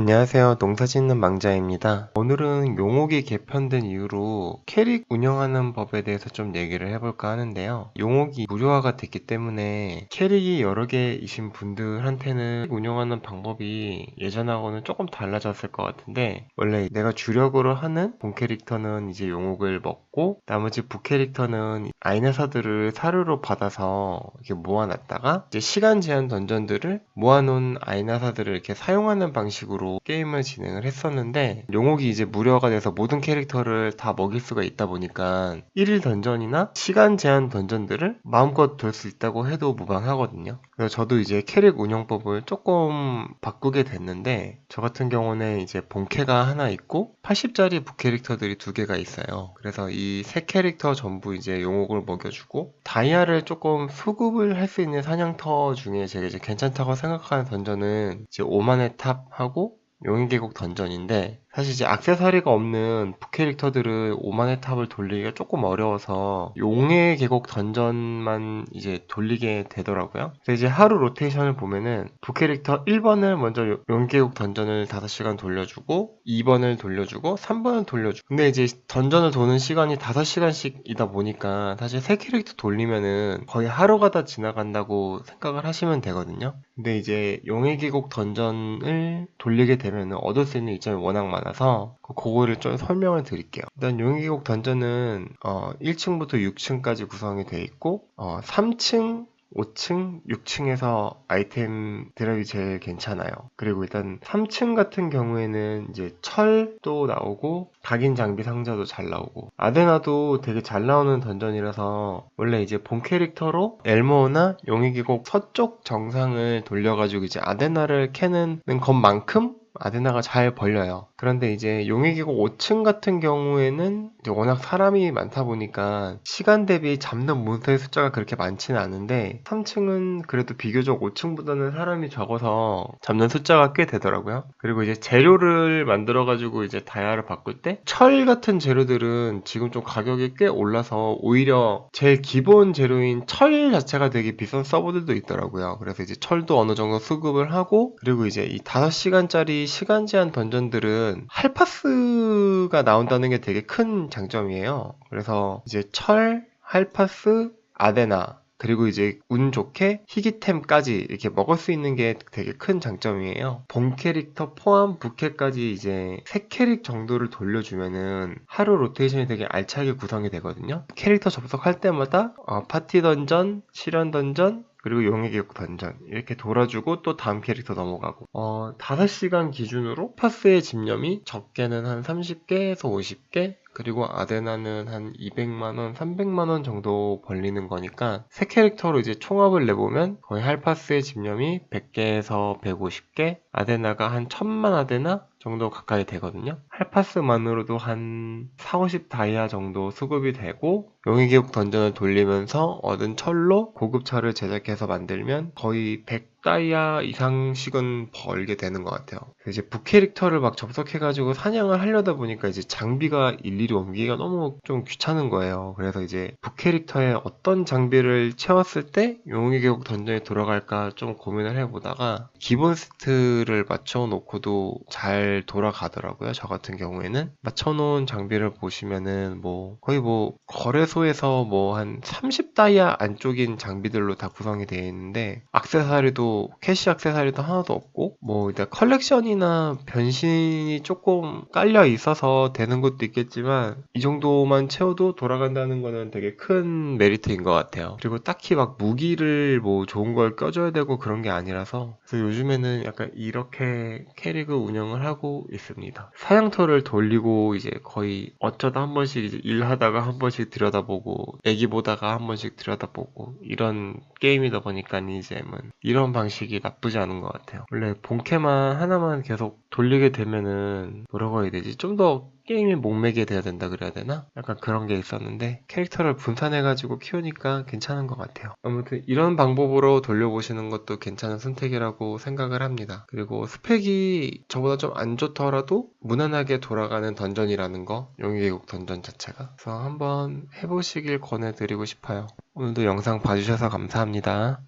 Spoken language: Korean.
안녕하세요. 농사 짓는 망자입니다. 오늘은 용옥이 개편된 이후로 캐릭 운영하는 법에 대해서 좀 얘기를 해볼까 하는데요. 용옥이 무료화가 됐기 때문에 캐릭이 여러 개이신 분들한테는 운영하는 방법이 예전하고는 조금 달라졌을 것 같은데 원래 내가 주력으로 하는 본 캐릭터는 이제 용옥을 먹고 나머지 부 캐릭터는 아이나사들을 사료로 받아서 이렇게 모아놨다가 이제 시간 제한 던전들을 모아놓은 아이나사들을 이렇게 사용하는 방식으로 게임을 진행을 했었는데 용옥이 이제 무료가 돼서 모든 캐릭터를 다 먹일 수가 있다 보니까 1일 던전이나 시간 제한 던전들을 마음껏 돌 수 있다고 해도 무방하거든요. 그래서 저도 이제 캐릭 운영법을 조금 바꾸게 됐는데 저 같은 경우는 이제 본캐가 하나 있고 80짜리 부캐릭터들이 두 개가 있어요. 그래서 이 세 캐릭터 전부 이제 용옥을 먹여주고 다이아를 조금 수급을 할 수 있는 사냥터 중에 제가 이제 괜찮다고 생각하는 던전은 이제 오만의 탑하고 용의 계곡 던전인데 사실 이제 액세서리가 없는 부캐릭터들은 오만의 탑을 돌리기가 조금 어려워서 용의 계곡 던전만 이제 돌리게 되더라고요. 그래서 이제 하루 로테이션을 보면은 부캐릭터 1번을 먼저 요- 용의 계곡 던전을 5시간 돌려주고 2번을 돌려주고 3번을 돌려주고 근데 이제 던전을 도는 시간이 5시간씩이다 보니까 사실 세 캐릭터 돌리면은 거의 하루가 다 지나간다고 생각을 하시면 되거든요. 근데 이제 용의 계곡 던전을 돌리게 되면 얻을 수 있는 이점이 워낙 많아 서 그- 그거를 좀 설명을 드릴게요. 일단 용의 계곡 던전은 어, 1층부터 6층까지 구성이 되어 있고 어, 3층 5층, 6층에서 아이템 드랍이 제일 괜찮아요. 그리고 일단 3층 같은 경우에는 이제 철도 나오고 각인 장비 상자도 잘 나오고 아데나도 되게 잘 나오는 던전이라서 원래 이제 본 캐릭터로 엘모나 용의 계곡 서쪽 정상을 돌려가지고 이제 아데나를 캐는 것만큼 아데나가 잘 벌려요. 그런데 이제 용의 계곡 5층 같은 경우에는 워낙 사람이 많다 보니까 시간 대비 잡는 몬스터의 숫자가 그렇게 많지는 않은데 3층은 그래도 비교적 5층보다는 사람이 적어서 잡는 숫자가 꽤 되더라고요. 그리고 이제 재료를 만들어 가지고 이제 다이아를 바꿀 때 철 같은 재료들은 지금 좀 가격이 꽤 올라서 오히려 제일 기본 재료인 철 자체가 되게 비싼 서버들도 있더라고요. 그래서 이제 철도 어느 정도 수급을 하고 그리고 이제 이 5시간짜리 시간 제한 던전들은 할파스가 나온다는 게 되게 큰 장점이에요. 그래서 이제 철, 할파스, 아데나 그리고 이제 운 좋게 희귀템까지 이렇게 먹을 수 있는 게 되게 큰 장점이에요. 본 캐릭터 포함 부캐까지 이제 세 캐릭 정도를 돌려주면은 하루 로테이션이 되게 알차게 구성이 되거든요. 캐릭터 접속할 때마다 어, 파티 던전, 실현 던전, 그리고 용의 계곡 던전 이렇게 돌아주고 또 다음 캐릭터 넘어가고. 어 5시간 기준으로 파스의 집념이 적게는 한 30개에서 50개 그리고 아데나는 한 200만원, 300만원 정도 벌리는 거니까 세 캐릭터로 이제 총합을 내보면 거의 할파스의 집념이 100개에서 150개 아데나가 한 1000만 아데나 정도 가까이 되거든요. 할파스만으로도 한 4, 50 다이아 정도 수급이 되고 용의 계곡 던전을 돌리면서 얻은 철로 고급 철을 제작해서 만들면 거의 100 다이아 이상씩은 벌게 되는 것 같아요. 이제 부캐릭터를 막 접속해가지고 사냥을 하려다 보니까 이제 장비가 일일이 옮기기가 너무 좀 귀찮은 거예요. 그래서 이제 부캐릭터에 어떤 장비를 채웠을 때 용의 계곡 던전에 돌아갈까 좀 고민을 해보다가 기본 세트를 맞춰놓고도 잘 돌아가더라고요. 저 같은 경우에는 맞춰놓은 장비를 보시면은 뭐 거의 뭐 거래소에서 뭐 한 30 다이아 안쪽인 장비들로 다 구성이 되어 있는데 악세사리도 캐시 악세사리도 하나도 없고 뭐 일단 컬렉션이나 변신이 조금 깔려 있어서 되는 것도 있겠지만 이 정도만 채워도 돌아간다는 거는 되게 큰 메리트인 것 같아요. 그리고 딱히 막 무기를 뭐 좋은 걸 껴줘야 되고 그런 게 아니라서 그래서 요즘에는 약간 이렇게 캐릭을 운영을 하고 있습니다. 사냥터를 돌리고 이제 거의 어쩌다 한 번씩 이제 일하다가 한 번씩 들여다보고 애기 보다가 한 번씩 들여다보고 이런 게임이다 보니까 이제는 이런 방식이 나쁘지 않은 것 같아요. 원래 본캐만 하나만 계속 돌리게 되면은 뭐라고 해야 되지? 좀 더 게임에 목매게 돼야 된다 그래야 되나? 약간 그런 게 있었는데 캐릭터를 분산해가지고 키우니까 괜찮은 것 같아요. 아무튼 이런 방법으로 돌려보시는 것도 괜찮은 선택이라고 생각을 합니다. 그리고 스펙이 저보다 좀 안 좋더라도 무난하게 돌아가는 던전이라는 거 용의계곡 던전 자체가 그래서 한번 해보시길 권해드리고 싶어요. 오늘도 영상 봐주셔서 감사합니다.